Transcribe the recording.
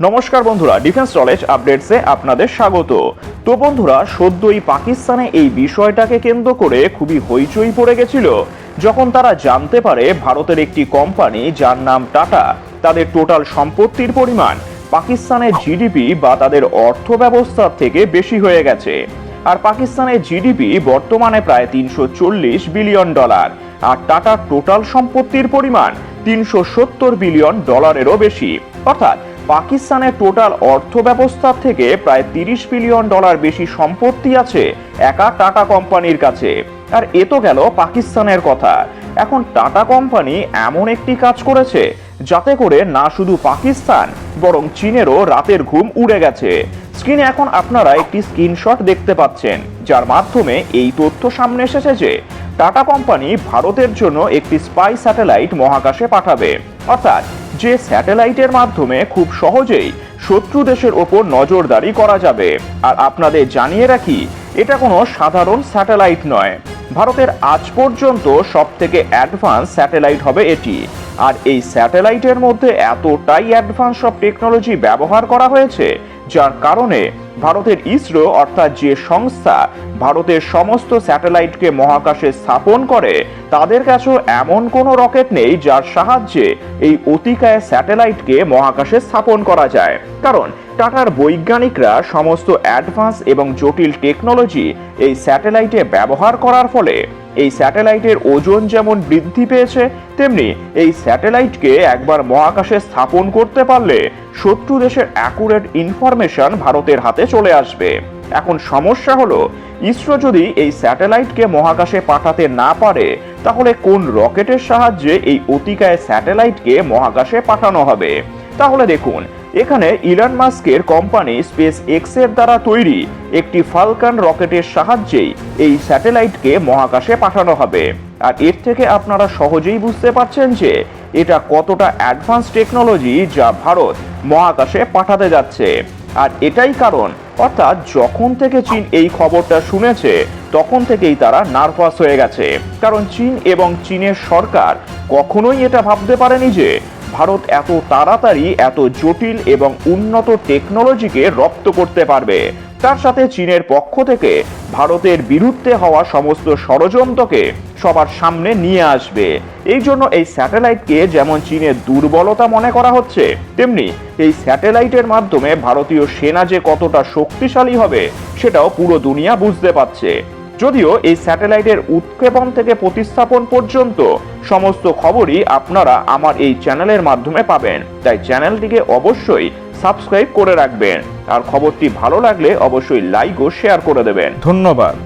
নমস্কার বন্ধুরা defence knowledge আপডেটসে আপনাদের স্বাগত। তো বন্ধুরা, সদ্যই পাকিস্তানে এই বিষয়টাকে কেন্দ্র করে খুবই হইচই পড়ে গেছিল। যখন তারা জানতে পারে ভারতের একটি কোম্পানি, যার নাম টাটা, তাদের টোটাল সম্পত্তির পরিমাণ পাকিস্তানের জিডিপি বা তাদের অর্থ ব্যবস্থার থেকে বেশি হয়ে গেছে। আর পাকিস্তানের জিডিপি বর্তমানে প্রায় তিনশো চল্লিশ বিলিয়ন ডলার, আর টাটার টোটাল সম্পত্তির পরিমাণ তিনশো সত্তর বিলিয়ন ডলারেরও বেশি। অর্থাৎ পাকিস্তানের টোটাল অর্থ ব্যবস্থার থেকে প্রায় তিরিশ বিলিয়ন ডলার বেশি সম্পত্তি আছে একা টাটা কোম্পানির কাছে। আর এ তো গেল পাকিস্তানের কথা। এখন টাটা কোম্পানি এমন একটি কাজ করেছে, যাতে করে না শুধু পাকিস্তান, বরং চীনেরও রাতের ঘুম উড়ে গেছে। স্ক্রিনে এখন আপনারা একটি স্ক্রিনশট দেখতে পাচ্ছেন, যার মাধ্যমে এই তথ্য সামনে এসেছে যে টাটা কোম্পানি ভারতের জন্য একটি স্পাই স্যাটেলাইট মহাকাশে পাঠাবে। অর্থাৎ যে স্যাটেলাইটের মাধ্যমে খুব সহজেই শত্রু দেশের ওপর নজরদারি করা যাবে। আর আপনাদের জানিয়ে রাখি, এটা কোনো সাধারণ স্যাটেলাইট নয়। ভারতের আজ পর্যন্ত সব থেকে অ্যাডভান্স স্যাটেলাইট হবে এটি। আর এই স্যাটেলাইটের মধ্যে এতটাই অ্যাডভান্স সব টেকনোলজি ব্যবহার করা হয়েছে, যার কারণে ভারতের ইসরো, অর্থাৎ যে সংস্থা ভারতের সমস্ত স্যাটেলাইটকে মহাকাশে স্থাপন করে, তাদের কাছেও এমন কোনো রকেট নেই যার সাহায্যে এই অতিকায় স্যাটেলাইটকে মহাকাশে স্থাপন করা যায়। কারণ টাটার বৈজ্ঞানিকরা সমস্ত অ্যাডভান্স এবং জটিল টেকনোলজি এই স্যাটেলাইটে ব্যবহার করার ফলে এই স্যাটেলাইটের ওজন যেমন বৃদ্ধি পেয়েছে, তেমনি এই স্যাটেলাইটকে একবার মহাকাশে স্থাপন করতে পারলে শত্রু দেশের অ্যাকুরেট ইনফরমেশন ভারতের হাতে চলে আসবে। এখন সমস্যা হলো, ইসরো যদি এই স্যাটেলাইটকে মহাকাশে পাঠাতে না পারে, তাহলে কোন রকেটের সাহায্যে এই অতিকায় স্যাটেলাইটকে মহাকাশে পাঠানো হবে? তাহলে দেখুন এখানে ইলান মাস্কের কোম্পানি স্পেস এক্সের দ্বারা তৈরি একটি ফালকান রকেটের সাহায্যেই এই স্যাটেলাইটকে মহাকাশে পাঠানো হবে। আর এর থেকে আপনারা সহজেই বুঝতে পারছেন যে এটা কতটা অ্যাডভান্স টেকনোলজি যা ভারত মহাকাশে পাঠাতে যাচ্ছে। আর এটাই কারণ, অর্থাৎ যখন থেকে চীন এই খবরটা শুনেছে, তখন থেকেই তারা নার্ভাস হয়ে গেছে। কারণ চীন এবং চীনের সরকার কখনোই এটা ভাবতে পারেনি যে ভারত এত তাড়াতাড়ি, এত জটিল এবং উন্নত টেকনোলজিকে রপ্ত করতে পারবে। তার সাথে চীনের পক্ষ থেকে ভারতের বিরুদ্ধে হওয়া সমস্ত ষড়যন্ত্রকে সবার সামনে নিয়ে আসবে। এই জন্য এই স্যাটেলাইটকে যেমন চীনের দুর্বলতা মনে করা হচ্ছে, তেমনি এই স্যাটেলাইটের মাধ্যমে ভারতীয় সেনা যে কতটা শক্তিশালী হবে, সেটাও পুরো দুনিয়া বুঝতে পারছে। যদিও এই স্যাটেলাইটের উৎক্ষেপণ থেকে প্রতিস্থাপন পর্যন্ত সমস্ত খবরই আপনারা আমার এই চ্যানেলের মাধ্যমে পাবেন। তাই চ্যানেলটিকে অবশ্যই সাবস্ক্রাইব করে রাখবেন। আর খবরটি ভালো লাগলে অবশ্যই লাইক ও শেয়ার করে দেবেন। ধন্যবাদ।